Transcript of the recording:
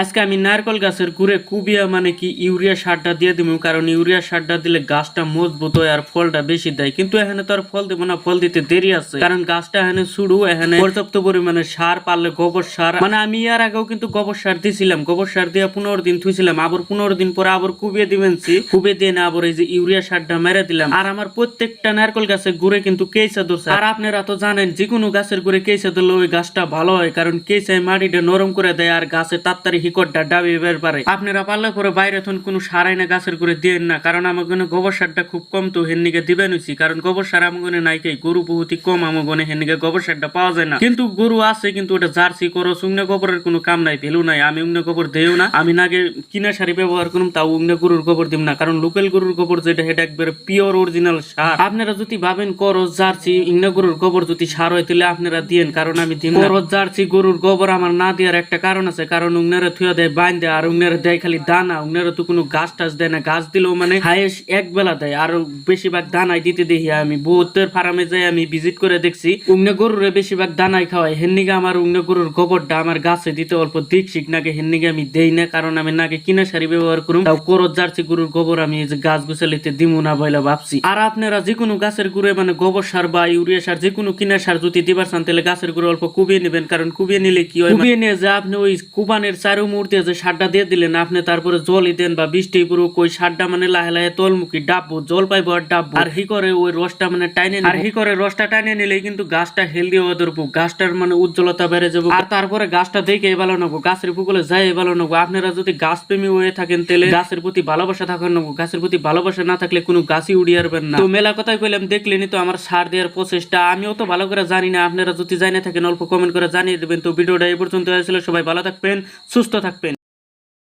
আজকে আমি নারকল গাছের গুড়ে কুবিয়া মানে কি ইউরিয়া সারটা দিয়ে দিব কারণ ইউরিয়া সারটা দিলে গাছটা মজবুত হয় আর ফলটা বেশি দেয়। কিন্তু এখানে তো আর ফল দেবো না, ফল দিতে দেরি আছে। কারণ গাছটা এখানে শুরু, এখানে পর্যাপ্ত পরিমাণে সার পারলে গোবর সার মানে আমি এর আগেও কিন্তু গোবর সার দিছিলাম। গোবর সার দিয়ে পনেরো দিন থুইছিলাম, আবার পনেরো দিন পরে আবার কুবিয়ে দিবেনছি কুবিয়ে দিয়ে না আবার এই যে ইউরিয়া সারটা মেরে দিলাম। আর আমার প্রত্যেকটা নারকল গাছের গুড়ে কিন্তু কেঁচা ধরছে। আর আপনারা তো জানেন, যে কোনো গাছের গুড়ে কেঁচা ধরলে ওই গাছটা ভালো হয়, কারণ কেঁচায় মাটিটা নরম করে দেয় আর গাছে তাড়াতাড়ি হিকটটা ডাবি পারে। আপনারা পারলে পরে বাইরে থন, কোনো সারাই না গাছের করে দিয়েন না। কারণ আমার গনে গোবর সারটা খুব কম, তো হেননিকে দিবেন হইছি। কারণ গোবর সার আমার গনে নাই খাই গরু বহুতি কম, আমার গনে হেননিকে গোবর সারটা পাওয়া যায় না। কিন্তু গরু আছে, কিন্তু ওটা জার্সি করো উংনে গোবরের কোনো কাম নাই ভ্যালু নাই। আমি উংনে গোবর দেও না। আমি নাগে কিনা সারি ব্যবহার করুম, তাও উংনে গরুর গোবর দিম না। কারণ লোকাল গরুর গোবর যেটা, সেটা একবারে পিওর অরিজিনাল সার। আপনারা যদি ভাবেন করস জার্সি ইংনে গরুর গোবর যদি সার হয়, তাহলে আপনারা দিয়েন। কারণ আমি দিন করস জার্সি গরুর গোবর আমার না দেওয়ার একটা কারণ আছে। কারণ উংনারে দেয় বাইন দেয় আর দেয় খালি দানা। তো কোনো গাছ টাছ দেয় না। গাছ দিলেও মানে হাইয়েস্ট এক বেলা দেয়। আর বেশিরভাগ দানাই দিতে দেখি আমি। বহুতের ফার্মে যাই আমি ভিজিট করে দেখছি। গরুরে বেশিরভাগ দানাই খাওয়াই। হেন্নিকে আমার উংনে গরুর গোবরটা আমার গাছে দিতে অল্প হেন্নিকে আমি দেই না, কারণ আমি কিনা সারি ব্যবহার করুম। তাও করত জার্সি গরুর গোবর আমি যে গাছ গুছালিতে দিমু না বইলা ভাবছি। আর আপনারা যে কোনো গাছের গুড়ে মানে গোবর সার বা ইউরিয়া সার যে কোনো কিনা সার যদি দিবার চান, তাহলে গাছের গুঁড়ো অল্প কুবিয়ে নেবেন। কারণ কুবিয়ে নিলে কি হয় কুবিয়ে নিয়ে যে আপনি ওই কুবানের চারু মুহূর্তে যে সারটা দিয়ে দিলেন আপনি তারপরে জলই দেন বা বৃষ্টি পুরো ওই সারটা মানে লাহে লাহে তলমুখী ডাববো জল পাইবো আর ডাববো। আর হি করে ওই রসটা মানে টাইনে আর হি করে রসটা টাইনে নিলেই কিন্তু গাছটা হেলদি হয়ে ধরবো গাছটার মানে উজ্জ্বলতা বেড়ে যাব। আর তারপরে গাছটা দেখে ভালো নেব গাছের পুকুরে যাই ভালো নেব আপনারা যদি গাছ প্রেমী হয়ে থাকেন তাহলে গাছের প্রতি ভালোবাসা থাকার নেব গাছের প্রতি ভালোবাসা না থাকলে কোনো গাছই উড়িয়ে আসবেন না। তো মেলা কথাই কইলাম দেখলেনি তো আমার সার দেওয়ার প্রচেষ্টা। আমিও তো ভালো করে জানি না আপনারা যদি জানে থাকেন অল্প কমেন্ট করে জানিয়ে দেবেন। তো ভিডিওটা এই পর্যন্ত হয়েছিল সবাই ভালো থাকবেন সুস্থ থাকবেন।